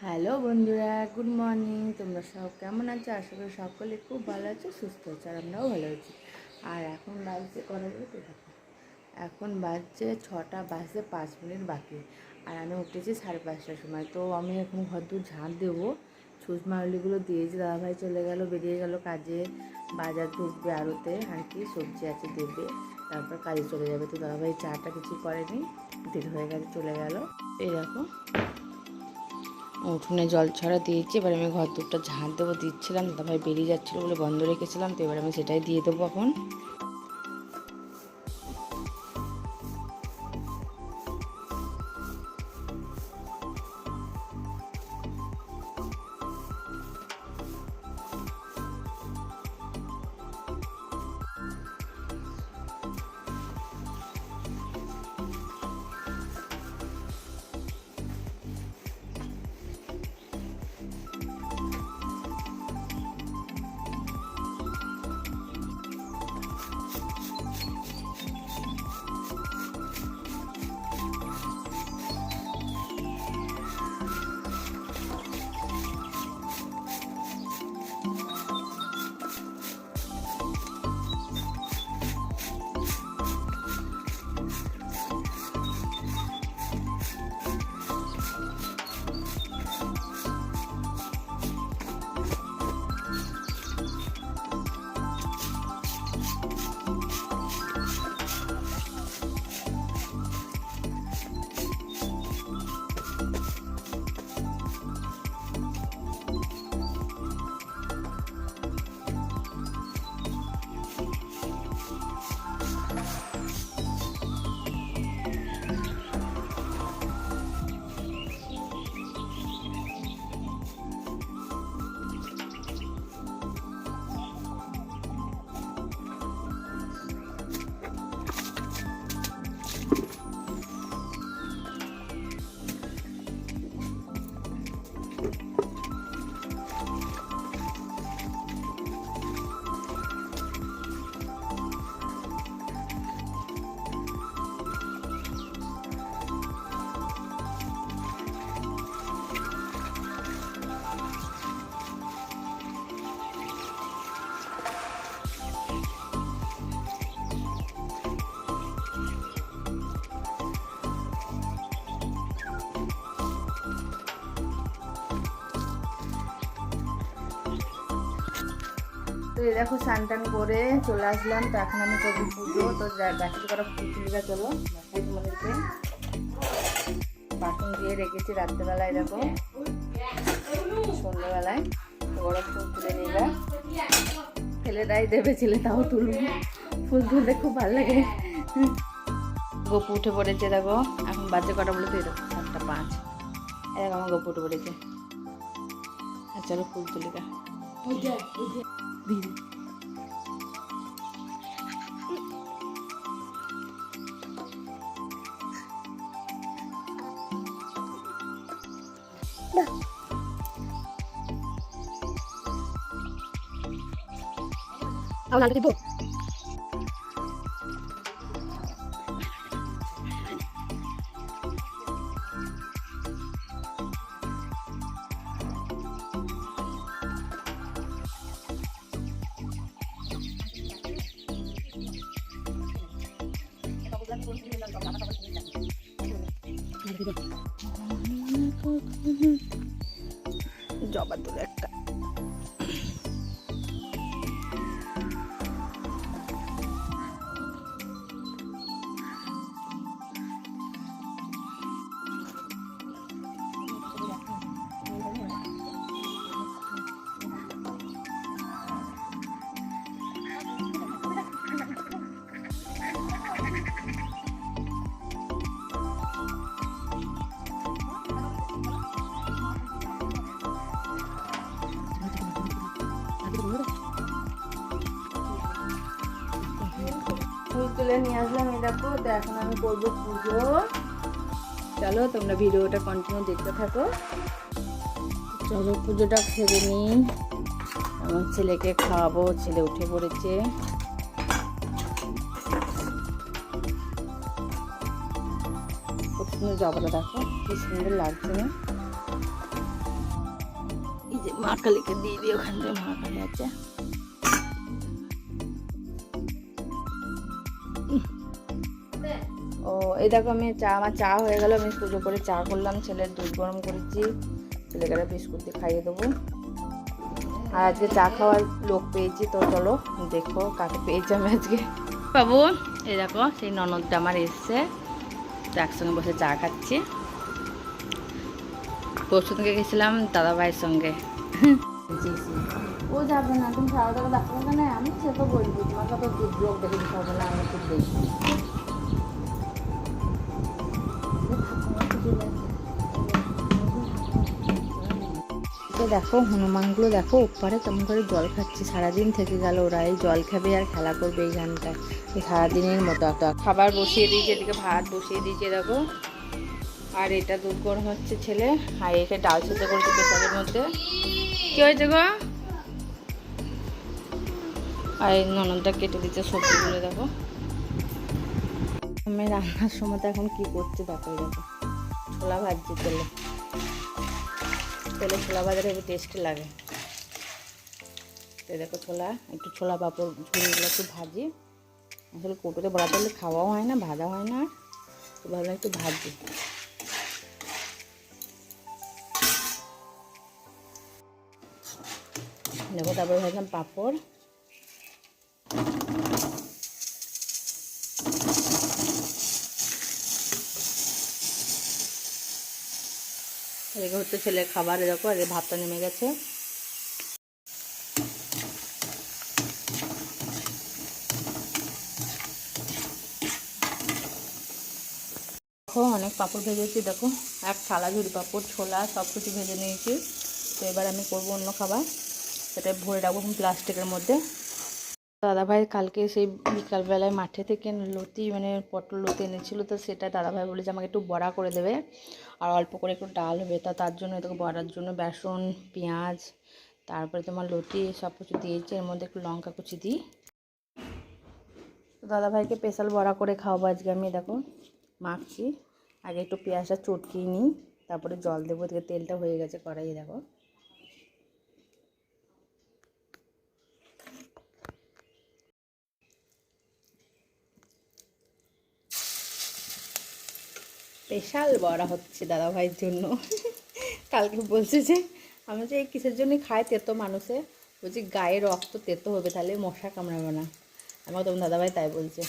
Hello বন্ধুরা, good morning. তোমরা সব কেমন আছো? আশা করি সকলে খুব ভালো আছো, সুস্থ আছো, আর আমরাও ভালো আছি। আর এখন বাজছে, কটা দেখো? এখন বাজছে ছটা বাজতে পাঁচ মিনিট বাকি। আর আমি উঠেছি সাড়ে পাঁচটার সময়। তো আমি এখন ঘর দূর ঝাঁট দেবো। ছুঁচ মারলিগুলো দিয়েছি, দাদাভাই চলে গেল, বেরিয়ে গেল কাজে। বাজার ঢুকবে আড়তে আর কি সবজি আছে দেবে। তারপর কাজে চলে যাবে। তো দাদাভাই চাটা কিছু করেনি, দেরি হয়ে গেছে, চলে গেল। দেখো। উঠোনে জল ছড়া দিয়েছি, এবার আমি ঘর দুটো ঝাঁট দেবো, দিচ্ছিলাম, দাদাভাই বেরিয়ে যাচ্ছিল বলে বন্ধ রেখেছিলাম, তো এবার আমি সেটাই দিয়ে দেবো এখন। তো এই দেখো স্নান টান করে চলে আসলাম, তো এখন আমি করব পুজো। তো গাছের করা পুজোটা চলো। তোমাদেরকে বাসন দিয়ে রেখেছি রাত্রেবেলায়, দেখো। সন্ধ্যেবেলায়। বড় ফুল তুলে নিবা ছেলেরাই দেবে ছেলে, তাও তুলবো। ফুল তুলতে খুব ভালো লাগে। গপু উঠে পড়েছে, দেখো। এখন বাজে কটা বলে তো দেখো, সাতটা পাঁচ। এরকম আমার গপু উঠে পড়েছে। আর চলো ফুল তুলে Bene. No. Ha un altro tipo. জবা তুলে একটা নিয়ে আসলাম, এই দেখো, তো এখন আমি করব পুজো। চলো, তোমরা ভিডিওটা কন্টিনিউ দেখতে থাকো। চলো, পুজোটা সেরে নিই। আমার ছেলেকে খাওয়াবো, ছেলে উঠে পড়েছে। সুন্দর জবাটা দেখো, কি সুন্দর লাগছে না। মা কালীকে দিয়ে দিই, ওখান থেকে মা কালী আছে ও এই দেখো আমি চা আমার চা হয়ে গেল আমি পুজো করে চা করলাম ছেলের দুধ গরম করেছি। ছেলেকে একটা বিস্কুট দিয়ে খাইয়ে দেবো। আর আজকে চা খাওয়ার লোক পেয়েছি তো চলো দেখো কাকে পেয়েছি আমি আজকে। বাবু এই দেখো সেই ননদটা আমার এসছে। তো একসঙ্গে বসে চা খাচ্ছি। পরশু থেকে গেছিলাম দাদা ভাইয়ের সঙ্গে। ও যাবে না তুমি সারা টাকা ডাক্তার কেন? আমি সে তো বলব তোমাকে তো দুধ লোক দেখে দিতে হবে না আমি খুব দেখি দেখো, হনুমানগুলো দেখো, ওপারে কেমন করে জল খাচ্ছে। সারাদিন থেকে গেল ওরা, এই জল খাবে আর খেলা করবে এই গানটায়। এই সারাদিনের মতো। একটা খাবার বসিয়ে দিয়েছে, এদিকে ভাত বসিয়ে দিয়েছে, দেখো। আর এটা দুধ গরম হচ্ছে ছেলে, আর এটা ডাল সেদ্ধ করেছে প্রেসারের মধ্যে। কি হয়েছে গো? আর এই ননদটা কেটে দিচ্ছে সবজিগুলো, দেখো। রান্নার সময় তো এখন কি করছি দেখো দেখো। ছোলা ভাজছি তেলে। তেলে ছোলা ভাজাটা একটু টেস্টি লাগে। তো দেখো ছোলা, একটু ছোলা পাঁপড় ঝুড়িগুলো একটু ভাজি। আসলে কৌটোতে বড়া তেলে খাওয়াও হয় না ভাজা হয় না। তো ভাবলাম একটু ভাজি। দেখো তারপরে ভাজলাম পাঁপড়। এদিকে হচ্ছে ছেলের খাবার দেখো আর ভাতটা নেমে গেছে। দেখো, অনেক পাঁপড় ভেজেছি, দেখো। এক থালা ঝুড়ি পাঁপড়, ছোলা সব কিছু ভেজে নিয়েছি। তো এবার আমি করব অন্য খাবার। সেটা ভরে রাখব প্লাস্টিকের মধ্যে। দাদাভাই কালকে সেই বিকালবেলায় মাঠে থেকে লতি মানে পটল লতি এনেছিল, তো সেটা দাদাভাই বলেছে আমাকে একটু বড়া করে দেবে আর অল্প করে একটু ডাল হবে। তা তার জন্য এটাকে বড়ার জন্য বেসন, পেঁয়াজ, তারপরে তোমার লতি সব কিছু দিয়েছি। এর মধ্যে একটু লঙ্কা কুচি দিই। তো দাদাভাইকে স্পেশাল বড়া করে খাওয়াবো আজকে আমি, দেখো মাখছি। আগে একটু পেঁয়াজটা চটকিয়ে নিই, তারপরে জল দেবো তেলটা হয়ে গেছে কড়াইয়ে, দেখো। স্পেশাল বড়া হচ্ছে দাদা ভাইয়ের জন্য। কালকে বলছে যে আমি যে এই কিসের জন্য খায় তেতো মানুষে, বলছি গায়ে রক্ত তেতো হবে, তাহলে মশা কামড়াবে না। আমাকে তখন দাদাভাই তাই বলছে।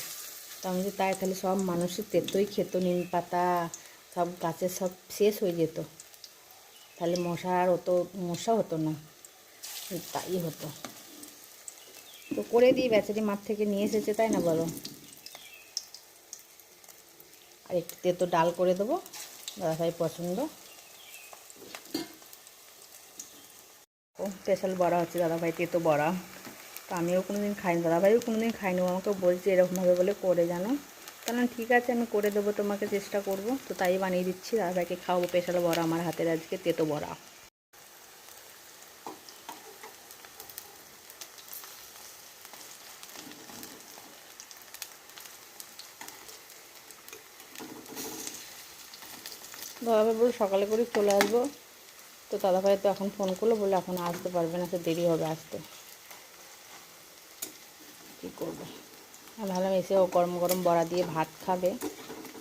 তো আমি যে তাই, তাহলে সব মানুষের তেতোই খেত, নিম পাতা, সব গাছের সব শেষ হয়ে যেত। তাহলে মশা আর অত মশা হতো না। তাই হতো। তো করে দিই বেচারি মাঠ থেকে নিয়ে এসেছে, তাই না বলো? আর একটু তেতো ডাল করে দেবো, দাদাভাই পছন্দ। ও, স্পেশাল বড়া হচ্ছে দাদাভাই তেতো বড়া। তো আমিও কোনো দিন খাইনি, দাদাভাইও কোনো দিন খাইনি ও আমাকে বলছে এরকমভাবে বলে করে জানো। তাহলে ঠিক আছে, আমি করে দেবো, তোমাকে চেষ্টা করব। তো তাই বানিয়ে দিচ্ছি দাদা ভাইকে খাওয়াবো স্পেশাল বড়া, আমার হাতের আজকে তেতো বড়া। দাদাভাই বলে সকালে করে চলে আসব। তো দাদাভাই তো এখন ফোন করল বলে এখন আসতে পারবে না তো দেরি হবে আসতে। কী করব? আমি ভাবলাম এসে ও গরম গরম বড়া দিয়ে ভাত খাবে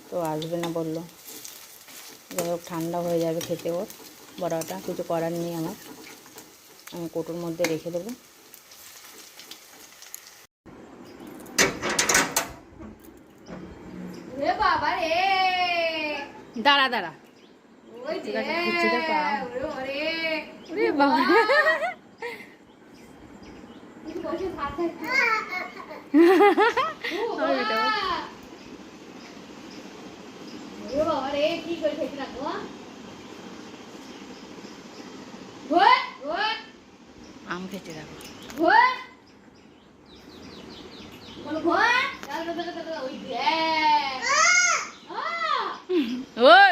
তো আসবে না বলল। যাই হোক ঠান্ডা হয়ে যাবে খেতে ওর বড়াটা কিছু করার নেই আমার। আমি কোটোর মধ্যে রেখে দেবো। বাবা দাঁড়া দাঁড়া। আম খেতে যাব ওই বলো ওই দাদা দাদা দাদা ওই যে আ ওর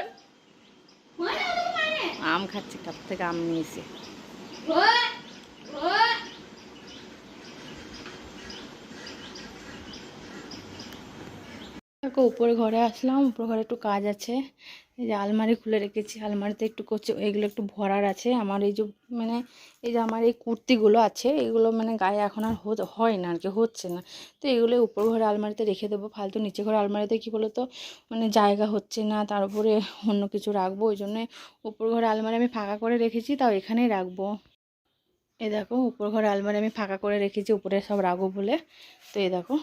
মানে ওকে মানে আম খাচ্ছে কাপ থেকে আম নিয়েছে। উপরে ঘরে আসলাম উপরে ঘরে একটু কাজ আছে। এই যে আলমারি খুলে রেখেছি, আলমারিতে একটু করছে, এগুলো একটু ভরার আছে। আমার এই যে মানে এই যে আমার এই কুর্তিগুলো আছে, এগুলো মানে গায়ে এখন আর হয় না, আর কি হচ্ছে না। তো এগুলো উপর ঘরে আলমারিতে রেখে দেবো, ফালতু নিচে ঘরে আলমারিতে কী বলো তো মানে জায়গা হচ্ছে না, তার উপরে অন্য কিছু রাখব, ওই জন্যে উপর ঘরে আলমারি আমি ফাঁকা করে রেখেছি, তাও এখানেই রাখব। এ দেখো, উপর ঘরে আলমারি আমি ফাঁকা করে রেখেছি, উপরে সব রাখব বলে। তো এই দেখো,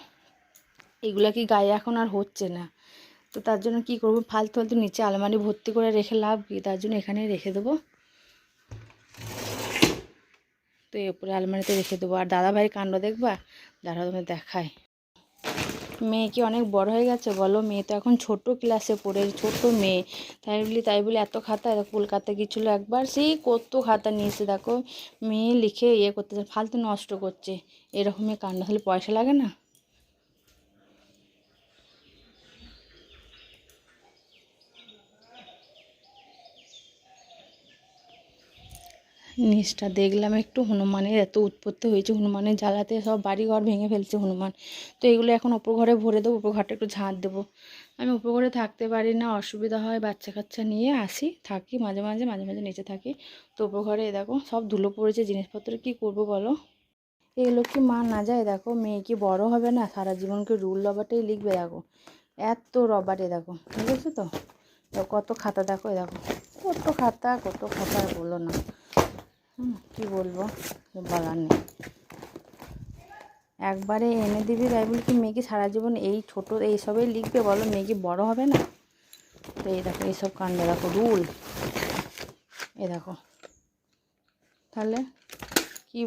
এগুলা কি গায়ে এখন আর হচ্ছে না। তো তার জন্য কি করব? ফালতু ফালতু নিচে আলমারি ভর্তি করে রেখে লাভ কি? তার জন্য এখানে রেখে দেবো। তো এরপরে আলমারিতে রেখে দেবো। আর দাদা ভাই কাণ্ড দেখবা? দাদা তোমার দেখায়। মেয়ে কি অনেক বড় হয়ে গেছে? বলো, মেয়ে তো এখন ছোট ক্লাসে পড়ে, ছোট মেয়ে। তাই বলি তাই বলি, এত খাতা কলকাতা গিয়েছিল একবার? সেই কত খাতা নিয়েছে দেখো। মেয়ে লিখে ইয়ে করতে ফালতু নষ্ট করছে। এরকমই কাণ্ড, তাহলে পয়সা লাগে না? নিচটা দেখলাম, একটু হনুমানের এত উৎপত্তি হয়েছে, হনুমানের জ্বালাতে সব বাড়িঘর ভেঙে ফেলছে হনুমান। তো এগুলো এখন উপর ঘরে ভরে দেবো উপর ঘরটা একটু ঝাঁট দেবো। আমি উপর ঘরে থাকতে পারি না, অসুবিধা হয়, বাচ্চা কাচ্চা নিয়ে আসি, থাকি মাঝে মাঝে মাঝে মাঝে নিচে থাকি। তো উপর ঘরে দেখো, সব ধুলো পড়েছে, জিনিসপত্র কি করব বলো? এগুলো কি মা না যায় দেখো, মেয়ে কি বড় হবে না, সারা জীবনকে রুল রবারটাই লিখবে দেখো। এত রবারে দেখো আছে তো? কত খাতা দেখো দেখো। কত খাতা কত খাতা বলো না। কি বলব? বলার নেই। একবারে এনে দিবি তাই বলি কি মেয়েকে সারা জীবন এই ছোটো এইসবেই লিখবে? বলো, মেয়ে কি বড় হবে না? তো এই দেখো, এইসব কাণ্ড দেখো, রুল। এ দেখো। তাহলে কি